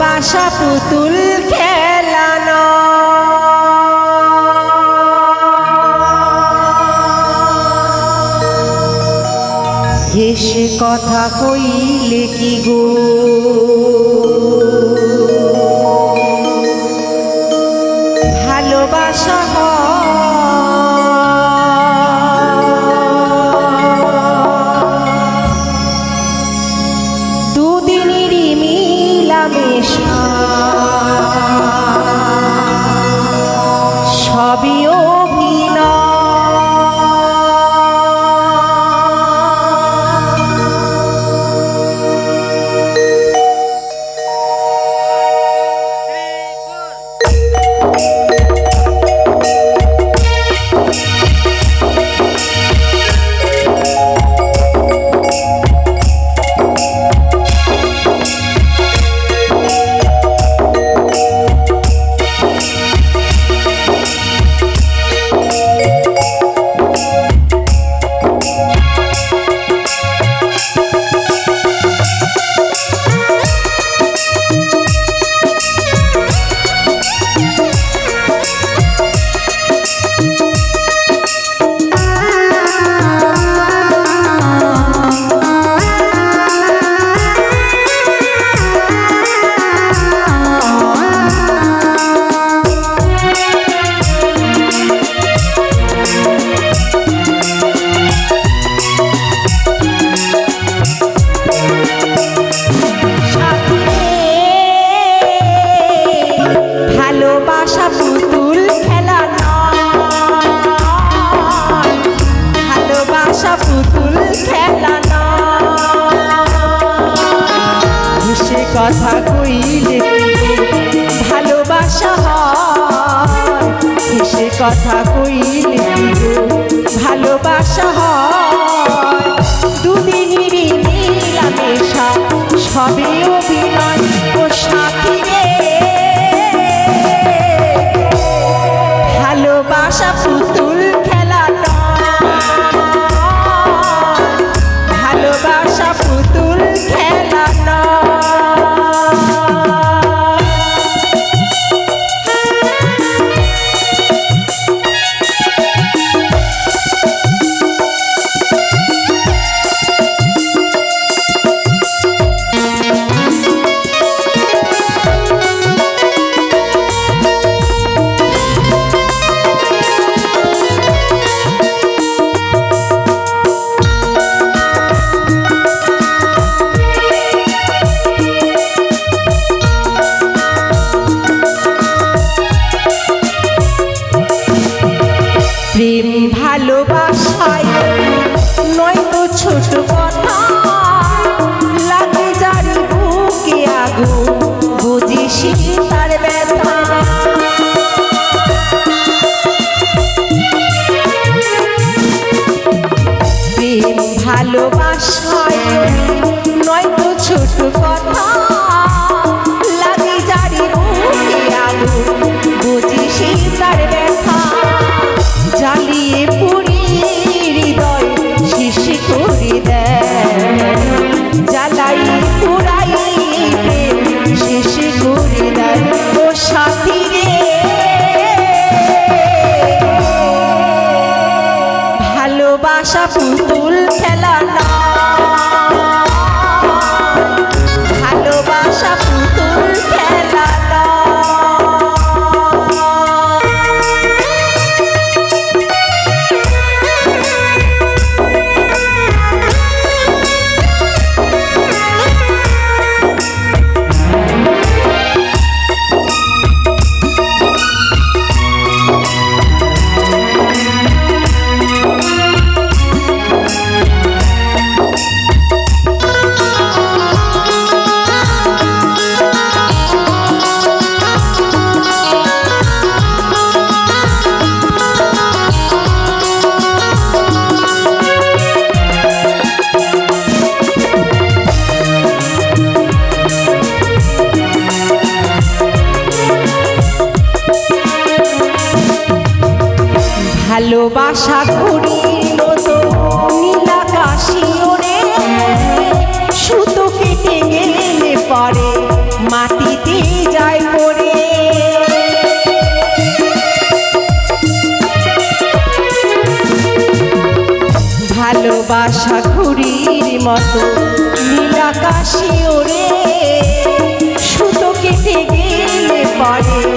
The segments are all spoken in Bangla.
ভালোবাসা পুতুল খেলানো হেসে কথা কইলে কি গো ভালোবাসা হয়। কথা কইলে ভালোবাসা হয়। কথা কইলে ভালোবাসা হয়। মিলামেশা সবে ভালোবাসায় নয় ছোট লাগে যার বুকে আগুন ব্যথা। প্রেম ভালোবাসায় পুতুল খেলা ভালোবাসা ঘুরির মতো নীলাকাশি ওরে সুতো কেটে গেলে মাটিতে যায় পড়ে। ভালোবাসা ঘুরির মতো নীলাকাশি ওরে সুতো কেটে গেলে পরে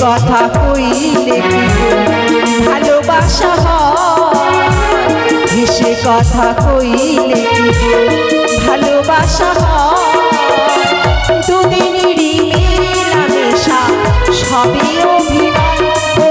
কথা কইলে ভালোবাসা কথা কইলে কি ভালোবাসা দুদিনেরই মেলামেশা সবই অভিমান ও